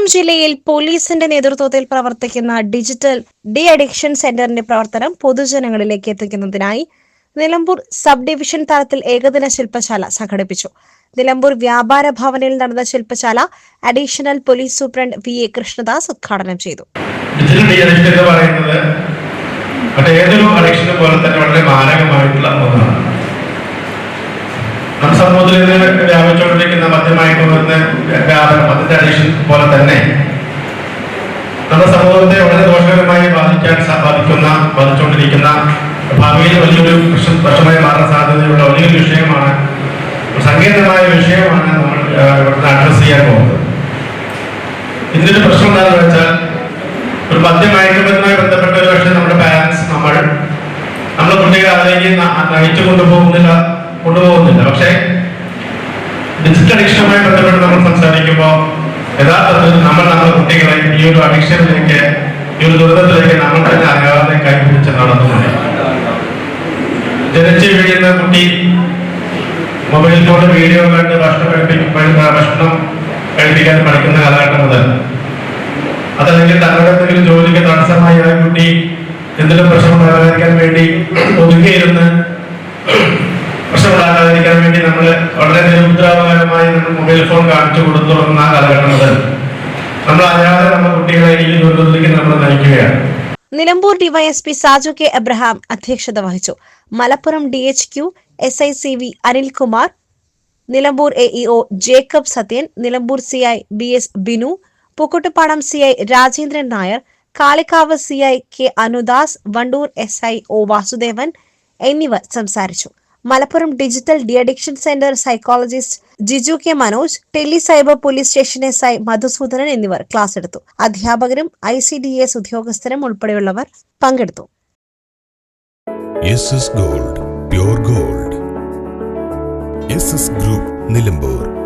മലപ്പുറം ജില്ലയിൽ പോലീസിന്റെ നേതൃത്വത്തിൽ പ്രവർത്തിക്കുന്ന ഡിജിറ്റൽ ഡി അഡിക്ഷൻ സെന്ററിന്റെ പ്രവർത്തനം പൊതുജനങ്ങളിലേക്ക് എത്തിക്കുന്നതിനായി നിലമ്പൂർ സബ് ഡിവിഷൻ തലത്തിൽ ഏകദിന ശില്പശാല സംഘടിപ്പിച്ചു. നിലമ്പൂർ വ്യാപാര ഭവനിൽ നടന്ന ശില്പശാല additional police superintendent V A Krishnadas ഉദ്ഘാടനം ചെയ്തു. മറ്റേതൊരു അഡിക്ഷനെ പോലെ തന്നെ വളരെ മാരകമായിട്ടുള്ള ഒന്നാണ്. സമൂഹത്തിൽ ഇത് വ്യാപിച്ചുകൊണ്ടിരിക്കുന്ന മദ്യമായിട്ടുള്ള വ്യാപനം അതിന്റെ അഡീഷൻ പോലെ തന്നെ നമ്മുടെ സമൂഹത്തെ വളരെ ദോഷകരമായി ബാധിക്കാൻ ബാധിക്കുന്ന ബാധിച്ചുകൊണ്ടിരിക്കുന്ന ഭാവിയിൽ വലിയൊരു പ്രശ്നം പ്രശ്നമായി മാറാൻ സാധ്യതയുള്ള വലിയൊരു വിഷയമാണ് സങ്കീർണമായ വിഷയമാണ് നമ്മൾ ഇവിടുന്ന് അഡ്രസ് ചെയ്യാൻ പോകുന്നത്. ഇതിന്റെ പ്രശ്നം എന്താണെന്ന് വെച്ചാൽ ഒരു മദ്യമയക്കുമരുന്നുമായി ബന്ധപ്പെട്ട ഒരു പക്ഷേ നമ്മുടെ പാരൻസ് നമ്മൾ നമ്മുടെ കുട്ടികളെ അതിലേക്ക് നയിച്ചു കൊണ്ടുപോകുന്നില്ല കൊണ്ടുപോകുന്നില്ല. പക്ഷേ നമ്മൾ സംസാരിക്കുമ്പോൾ യഥാർത്ഥത്തിൽ നമ്മൾ നമ്മുടെ കുട്ടികളെ ഈ ഒരു അഡിക്ഷനിലേക്ക് ഈ ഒരു ദുരിതത്തിലേക്ക് നമ്മൾ തന്നെ അറിയാതെ കൈപിടിച്ച് നടത്തുന്നുണ്ട് ജനിച്ചു വീഴുന്ന കുട്ടി മൊബൈൽ വീഡിയോ കണ്ട് ഭക്ഷണം ഭക്ഷണം കഴിപ്പിക്കാൻ പഠിക്കുന്ന കാലഘട്ടം മുതൽ. അതല്ലെങ്കിൽ തങ്ങളുടെ എന്തെങ്കിലും ജോലിക്ക് തടസ്സമായി ആ കുട്ടി എന്തെങ്കിലും പ്രശ്നം പരിഹരിക്കാൻ വേണ്ടി ഒതുങ്ങിയിരുന്ന് പ്രശ്നം ഉണ്ടാകാതിരിക്കാൻ വേണ്ടി നമ്മൾ വളരെ മൊബൈൽ ഫോൺ കാണിച്ചു കൊടുത്തു തുടങ്ങുന്ന കാലഘട്ടം മുതൽ നമ്മൾ അറിയാതെ നമ്മുടെ കുട്ടികളെ ഈ ദുരിതത്തിലേക്ക് നമ്മൾ നയിക്കുകയാണ്. നിലമ്പൂർ ഡിവൈഎസ്പി സാജു കെ എബ്രഹാം അധ്യക്ഷത വഹിച്ചു. Malappuram D H Q S I C V Anilkumar Nilambur A E O Jacob Sathyan Nilambur C I B S Binu Pookkottupadam C I Rajendran Nair Kalikavu C I K Anudas Wandoor S I O Vasudevan എന്നിവർ സംസാരിച്ചു. Malappuram digital de addiction centre psychologist Jiju K Manoj tele cyber police station S I Madhusoodanan എന്നിവർ class എടുത്തു. അധ്യാപകരും I C D S ഉദ്യോഗസ്ഥരും ഉൾപ്പെടെയുള്ളവർ പങ്കെടുത്തു. Gold gold. Group Nilambur.